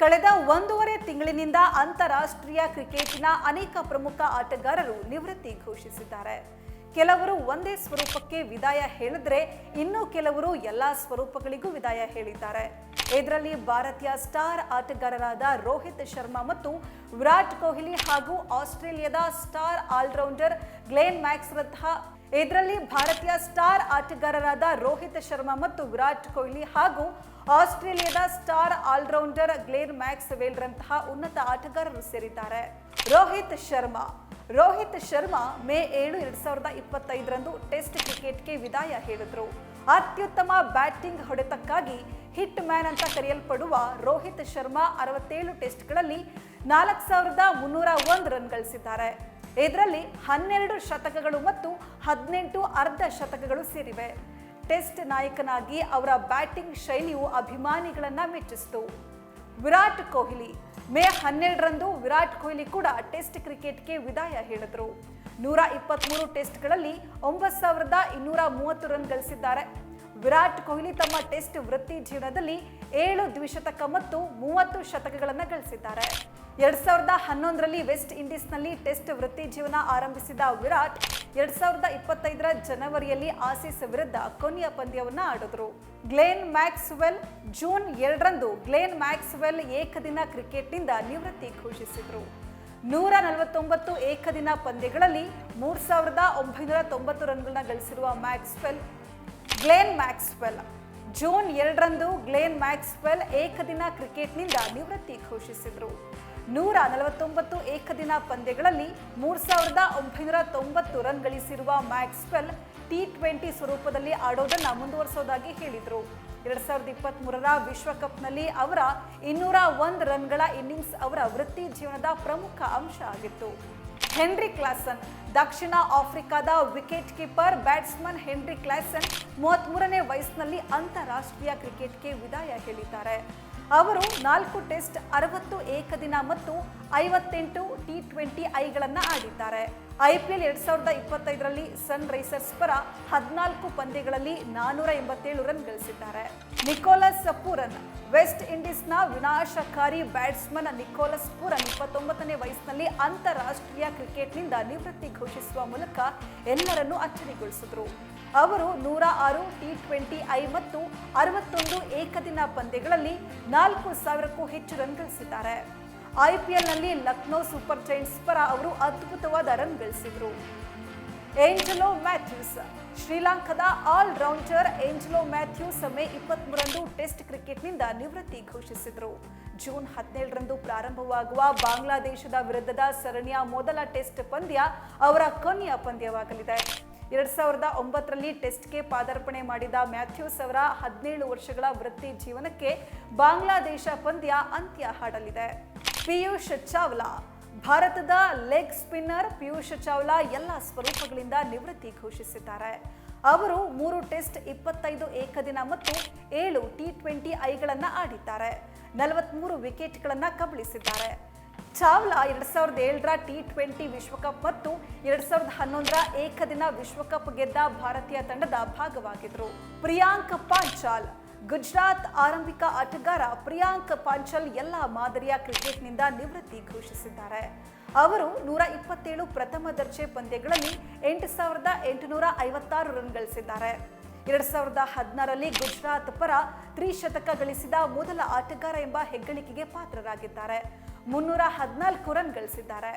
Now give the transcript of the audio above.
ಕಳೆದ ಒಂದೂವರೆ ತಿಂಗಳಿನಿಂದ ಅಂತಾರಾಷ್ಟ್ರೀಯ ಕ್ರಿಕೆಟ್ನ ಅನೇಕ ಪ್ರಮುಖ ಆಟಗಾರರು ನಿವೃತ್ತಿ ಘೋಷಿಸಿದ್ದಾರೆ. ಕೆಲವರು ಒಂದೇ ಸ್ವರೂಪಕ್ಕೆ ವಿದಾಯ ಹೇಳಿದ್ರೆ ಇನ್ನು ಕೆಲವರು ಎಲ್ಲಾ ಸ್ವರೂಪಗಳಿಗೂ ವಿದಾಯ ಹೇಳಿದ್ದಾರೆ. ಇದರಲ್ಲಿ ಭಾರತೀಯ ಸ್ಟಾರ್ ಆಟಗಾರರಾದ ರೋಹಿತ್ ಶರ್ಮಾ ಮತ್ತು ವಿರಾಟ್ ಕೊಹ್ಲಿ ಹಾಗೂ ಆಸ್ಟ್ರೇಲಿಯಾದ star all rounder Glenn Max ರಂತಹ ಇದರಲ್ಲಿ ಭಾರತೀಯ ಸ್ಟಾರ್ ಆಟಗಾರರಾದ ರೋಹಿತ್ ಶರ್ಮಾ ಮತ್ತು ವಿರಾಟ್ ಕೊಹ್ಲಿ ಹಾಗೂ ಆಸ್ಟ್ರೇಲಿಯಾದ star all rounder Glenn Max ವೇಲ್ರಂತಹ ಉನ್ನತ ಆಟಗಾರರು ಸೇರಿದ್ದಾರೆ. ರೋಹಿತ್ ಶರ್ಮಾ. ರೋಹಿತ್ ಶರ್ಮಾ ಮೇ ಏಳು ಎರಡ್ ಸಾವಿರದ ಇಪ್ಪತ್ತೈದರಂದು ಟೆಸ್ಟ್ ಕ್ರಿಕೆಟ್ಗೆ ವಿದಾಯ ಹೇಳಿದ್ರು. ಅತ್ಯುತ್ತಮ ಬ್ಯಾಟಿಂಗ್ ಹೊಡೆತಕ್ಕಾಗಿ ಹಿಟ್ ಮ್ಯಾನ್ ಅಂತ ಕರೆಯಲ್ಪಡುವ ರೋಹಿತ್ ಶರ್ಮಾ ಅರವತ್ತೇಳು ಟೆಸ್ಟ್ಗಳಲ್ಲಿ ನಾಲ್ಕು ಸಾವಿರದ ಮುನ್ನೂರ ಒಂದು ರನ್ ಗಳಿಸಿದ್ದಾರೆ. ಇದರಲ್ಲಿ ಹನ್ನೆರಡು ಶತಕಗಳು ಮತ್ತು ಹದಿನೆಂಟು ಅರ್ಧ ಶತಕಗಳು ಸೇರಿವೆ. ಟೆಸ್ಟ್ ನಾಯಕನಾಗಿ ಅವರ ಬ್ಯಾಟಿಂಗ್ ಶೈಲಿಯು ಅಭಿಮಾನಿಗಳನ್ನು ಮೆಚ್ಚಿಸಿತು. ವಿರಾಟ್ ಕೊಹ್ಲಿ, ಮೇ ಹನ್ನೆರಡರಂದು ವಿರಾಟ್ ಕೊಹ್ಲಿ ಕೂಡ ಟೆಸ್ಟ್ ಕ್ರಿಕೆಟ್ಗೆ ವಿದಾಯ ಹೇಳಿದ್ರು. ನೂರ ಇಪ್ಪತ್ತ್ಮೂರು ಟೆಸ್ಟ್ಗಳಲ್ಲಿ ಒಂಬತ್ತು ಸಾವಿರದ ಇನ್ನೂರ ಮೂವತ್ತು ರನ್ ಗಳಿಸಿದ್ದಾರೆ. ವಿರಾಟ್ ಕೊಹ್ಲಿ ತಮ್ಮ ಟೆಸ್ಟ್ ವೃತ್ತಿ ಜೀವನದಲ್ಲಿ ಏಳು ದ್ವಿಶತಕ ಮತ್ತು ಮೂವತ್ತು ಶತಕಗಳನ್ನು ಗಳಿಸಿದ್ದಾರೆ. ಎರಡ್ ಸಾವಿರದ ಹನ್ನೊಂದರಲ್ಲಿ ವೆಸ್ಟ್ ಇಂಡೀಸ್ನಲ್ಲಿ ಟೆಸ್ಟ್ ವೃತ್ತಿ ಜೀವನ ಆರಂಭಿಸಿದ ವಿರಾಟ್ ಎರಡ್ ಸಾವಿರದ ಇಪ್ಪತ್ತೈದರ ಜನವರಿಯಲ್ಲಿ ಆಸೀಸ್ ವಿರುದ್ಧ ಕೊನೆಯ ಪಂದ್ಯವನ್ನು ಆಡಿದ್ರು. ಗ್ಲೇನ್ ಮ್ಯಾಕ್ಸ್ವೆಲ್ ಜೂನ್ ಎರಡರಂದು ಗ್ಲೇನ್ ಮ್ಯಾಕ್ಸ್ವೆಲ್ ಏಕದಿನ ಕ್ರಿಕೆಟ್ನಿಂದ ನಿವೃತ್ತಿ ಘೋಷಿಸಿದ್ರು. ನೂರ ನಲವತ್ತೊಂಬತ್ತು ಏಕದಿನ ಪಂದ್ಯಗಳಲ್ಲಿ ಮೂರು ಸಾವಿರದ ಒಂಬೈನೂರ ತೊಂಬತ್ತು ರನ್ಗಳನ್ನ ಗಳಿಸಿರುವ ಮ್ಯಾಕ್ಸ್ವೆಲ್ ಗ್ಲೇನ್ ಮ್ಯಾಕ್ಸ್ವೆಲ್. ಜೂನ್ ಎರಡರಂದು ಗ್ಲೇನ್ ಮ್ಯಾಕ್ಸ್ವೆಲ್ ಏಕದಿನ ಕ್ರಿಕೆಟ್ನಿಂದ ನಿವೃತ್ತಿ ಘೋಷಿಸಿದ್ರು. ನೂರ ನಲವತ್ತೊಂಬತ್ತು ಏಕದಿನ ಪಂದ್ಯಗಳಲ್ಲಿ ಮೂರು ಸಾವಿರದ ಒಂಬೈನೂರ ತೊಂಬತ್ತು ರನ್ ಗಳಿಸಿರುವ ಮ್ಯಾಕ್ಸ್ವೆಲ್ ಟಿ ಟ್ವೆಂಟಿ ಸ್ವರೂಪದಲ್ಲಿ ಆಡೋದನ್ನ ಮುಂದುವರಿಸೋದಾಗಿ ಹೇಳಿದರು. ಎರಡ್ ಸಾವಿರದ ಇಪ್ಪತ್ತ್ ಮೂರರ ವಿಶ್ವಕಪ್ನಲ್ಲಿ ಅವರ ಇನ್ನೂರ ಒಂದು ರನ್ಗಳ ಇನ್ನಿಂಗ್ಸ್ ಅವರ ವೃತ್ತಿ ಜೀವನದ ಪ್ರಮುಖ ಅಂಶ ಆಗಿತ್ತು. ಹೆನ್ರಿ ಕ್ಲಾಸನ್, ದಕ್ಷಿಣ ಆಫ್ರಿಕಾದ wicket keeper batsman Henry Klaasen ಮೂವತ್ತ್ಮೂರನೇ ವಯಸ್ಸಿನಲ್ಲಿ ಅಂತಾರಾಷ್ಟ್ರೀಯ ಕ್ರಿಕೆಟ್ಗೆ ವಿದಾಯ ಹೇಳಿದ್ದಾರೆ. ಅವರು ನಾಲ್ಕು ಟೆಸ್ಟ್, ಅರವತ್ತು ಏಕದಿನ ಮತ್ತು ಐವತ್ತೆಂಟು ಟಿ ಟ್ವೆಂಟಿ ಐಗಳನ್ನು ಆಡಿದ್ದಾರೆ. ಐಪಿಎಲ್ ಎರಡ್ ಸಾವಿರದ ಸನ್ ರೈಸರ್ಸ್ ಪರ ಹದಿನಾಲ್ಕು ಪಂದ್ಯಗಳಲ್ಲಿ ನಾನೂರ ಎಂಬತ್ತೇಳು ರನ್ ಗಳಿಸಿದ್ದಾರೆ. ನಿಕೋಲಸ್ ಪೂರನ್, ವೆಸ್ಟ್ ಇಂಡೀಸ್ನ ವಿನಾಶಕಾರಿ ಬ್ಯಾಟ್ಸ್ಮನ್ ನಿಕೋಲಸ್ ಪೂರನ್ ಇಪ್ಪತ್ತೊಂಬತ್ತನೇ ವಯಸ್ಸಿನಲ್ಲಿ ಅಂತಾರಾಷ್ಟ್ರೀಯ ಕ್ರಿಕೆಟ್ನಿಂದ ನಿವೃತ್ತಿ ಘೋಷಿಸುವ ಮೂಲಕ ಎಲ್ಲರನ್ನೂ ಅಚ್ಚರಿಗೊಳಿಸಿದರು. ಅವರು ನೂರ ಆರು, ಟಿ ಟ್ವೆಂಟಿ, ಐ ಮತ್ತು ಅರವತ್ತೊಂದು ಏಕದಿನ ಪಂದ್ಯಗಳಲ್ಲಿ ನಾಲ್ಕು ಸಾವಿರಕ್ಕೂ ಹೆಚ್ಚು ರನ್ ಗಳಿಸಿದ್ದಾರೆ. ಐಪಿಎಲ್ನಲ್ಲಿ ಲಕ್ನೋ ಸೂಪರ್ ಜೈಂಟ್ಸ್ ಪರ ಅವರು ಅದ್ಭುತವಾದ ರನ್ ಗಳಿಸಿದ್ರು. Angelo Mathews. ಶ್ರೀಲಂಕಾದ all rounder Angelo Mathews May ಇಪ್ಪತ್ಮೂರರಂದು test ಕ್ರಿಕೆಟ್ನಿಂದ ನಿವೃತ್ತಿ ಘೋಷಿಸಿದರು. ಜೂನ್ ಹದಿನೇಳರಂದು ಪ್ರಾರಂಭವಾಗುವ ಬಾಂಗ್ಲಾದೇಶದ ವಿರುದ್ಧದ ಸರಣಿಯ ಮೊದಲ ಟೆಸ್ಟ್ ಪಂದ್ಯ ಅವರ ಕೊನೆಯ ಪಂದ್ಯವಾಗಲಿದೆ. ಎರಡ್ ಸಾವಿರದ ಒಂಬತ್ತರಲ್ಲಿ ಟೆಸ್ಟ್ಗೆ ಪಾದಾರ್ಪಣೆ ಮಾಡಿದ ಮ್ಯಾಥ್ಯೂಸ್ ಅವರ ಹದಿನೇಳು ವರ್ಷಗಳ ವೃತ್ತಿ ಜೀವನಕ್ಕೆ ಬಾಂಗ್ಲಾದೇಶ ಪಂದ್ಯ ಅಂತ್ಯ ಹಾಡಲಿದೆ. ಪಿಯೂಷ್ ಚಾವ್ಲಾ ಭಾರತದ ಲೆಗ್ ಸ್ಪಿನ್ನರ್ ಪಿಯೂಷ್ ಚಾವ್ಲಾ ಎಲ್ಲ ಸ್ವರೂಪಗಳಿಂದ ನಿವೃತ್ತಿ ಘೋಷಿಸಿದ್ದಾರೆ. ಅವರು ಮೂರು ಟೆಸ್ಟ್ ಇಪ್ಪತ್ತೈದು ಏಕದಿನ ಮತ್ತು ಏಳು ಟಿ ಟ್ವೆಂಟಿ ಐಗಳನ್ನು ಆಡಿದ್ದಾರೆ. ನಲವತ್ಮೂರು ವಿಕೆಟ್ಗಳನ್ನು ಕಬಳಿಸಿದ್ದಾರೆ. ಚಾವ್ಲಾ ಎರಡ್ ಸಾವಿರದ ಏಳರ ಟಿ ಟ್ವೆಂಟಿ ವಿಶ್ವಕಪ್ ಮತ್ತು ಎರಡ್ ಸಾವಿರದ ಹನ್ನೊಂದರ ಏಕದಿನ ವಿಶ್ವಕಪ್ ಗೆದ್ದ ಭಾರತೀಯ ತಂಡದ ಭಾಗವಾಗಿದ್ದರು ಪ್ರಿಯಾಂಕ್ ಪಾಂಚಾಲ್ ಗುಜರಾತ್ ಆರಂಭಿಕ ಆಟಗಾರ ಪ್ರಿಯಾಂಕ್ ಪಾಂಚಲ್ ಎಲ್ಲ ಮಾದರಿಯ ಕ್ರಿಕೆಟ್ನಿಂದ ನಿವೃತ್ತಿ ಘೋಷಿಸಿದ್ದಾರೆ. ಅವರು ನೂರ ಇಪ್ಪತ್ತೇಳು ಪ್ರಥಮ ದರ್ಜೆ ಪಂದ್ಯಗಳಲ್ಲಿ ಎಂಟು ಸಾವಿರದ ಎಂಟುನೂರ ಐವತ್ತಾರು ರನ್ ಗಳಿಸಿದ್ದಾರೆ. ಎರಡ್ ಸಾವಿರದ ಹದಿನಾರರಲ್ಲಿ ಗುಜರಾತ್ ಪರ ತ್ರಿಶತಕ ಗಳಿಸಿದ ಮೊದಲ ಆಟಗಾರ ಎಂಬ ಹೆಗ್ಗಳಿಕೆಗೆ ಪಾತ್ರರಾಗಿದ್ದಾರೆ. ಮುನ್ನೂರ ಹದಿನಾಲ್ಕು ರನ್ ಗಳಿಸಿದ್ದಾರೆ.